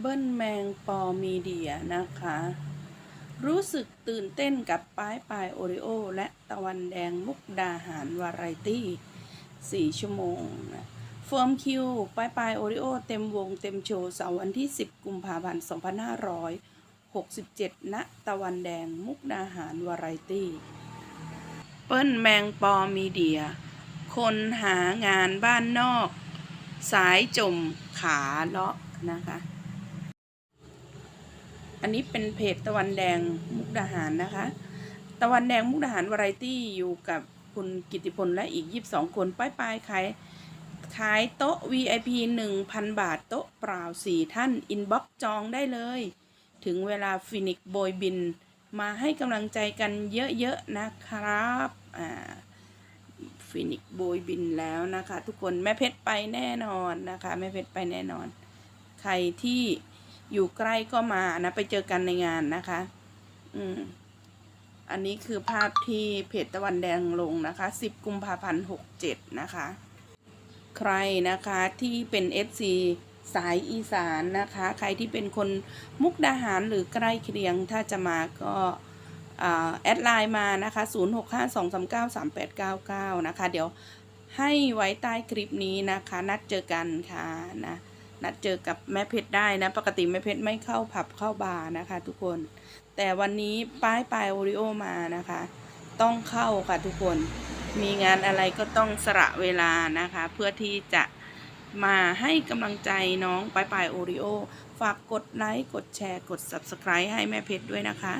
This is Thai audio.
เบิ้ลแมงปอมีเดียนะคะ รู้สึกตื่นเต้นกับป้ายปลายโอริโอ และตะวันแดงมุกดาหารวาไรตี้ 4 ชั่วโมงนะเฟิร์มคิวป้ายปลายโอริโอ เต็มวงเต็มโชว์เสาร์วันที่ 10 กุมภาพันธ์ 2567ณตะวันแดงมุกดาหารวาไรตี้เปิ้ลแมงปอมีเดีย คนหางานบ้านนอก สายจมขาเลาะนะคะ อันนี้เป็นเพจตะวันแดงมุกดาหารนะคะ ตะวันแดงมุกดาหารวาไรตี้อยู่กับคุณกิติพลและอีก 22 คนป้ายปลายขายขายโต๊ะ VIP 1,000 บาทโต๊ะเปล่า 4 ท่านอินบ็อกจองได้เลย ถึงเวลาฟินิกโบยบิน มาให้กำลังใจกันเยอะๆนะครับอ่าฟินิกโบยบินแล้วนะคะ ทุกคนแม่เพชรไปแน่นอนนะคะแม่เพชรไปแน่นอน ใครที่ อยู่ใกล้ก็มานะไปเจอกันในงานนะคะ อืม อันนี้คือภาพที่เพจตะวันแดงลงนะคะ 10 กุมภาพันธ์67 นะคะ ใครนะคะที่เป็น FC สายอีสานนะคะ ใครที่เป็นคนมุกดาหารหรือใกล้เคียงถ้าจะมาก็แอดไลน์มานะคะ 0652393899 นะคะ เดี๋ยวให้ไว้ใต้คลิปนี้นะคะ นัดเจอกันค่ะนะ นัดเจอกับแม่เพชรได้นะ ปกติแม่เพชรไม่เข้าผับเข้าบาร์นะคะ ทุกคน แต่วันนี้ป้ายปลายโอริโอมานะคะ ต้องเข้าค่ะทุกคน มีงานอะไรก็ต้องสละเวลานะคะ เพื่อที่จะมาให้กำลังใจน้องปลายปลายโอริโอ ฝากกดไลค์ กดแชร์ กด Subscribe ให้แม่เพชรด้วยนะคะ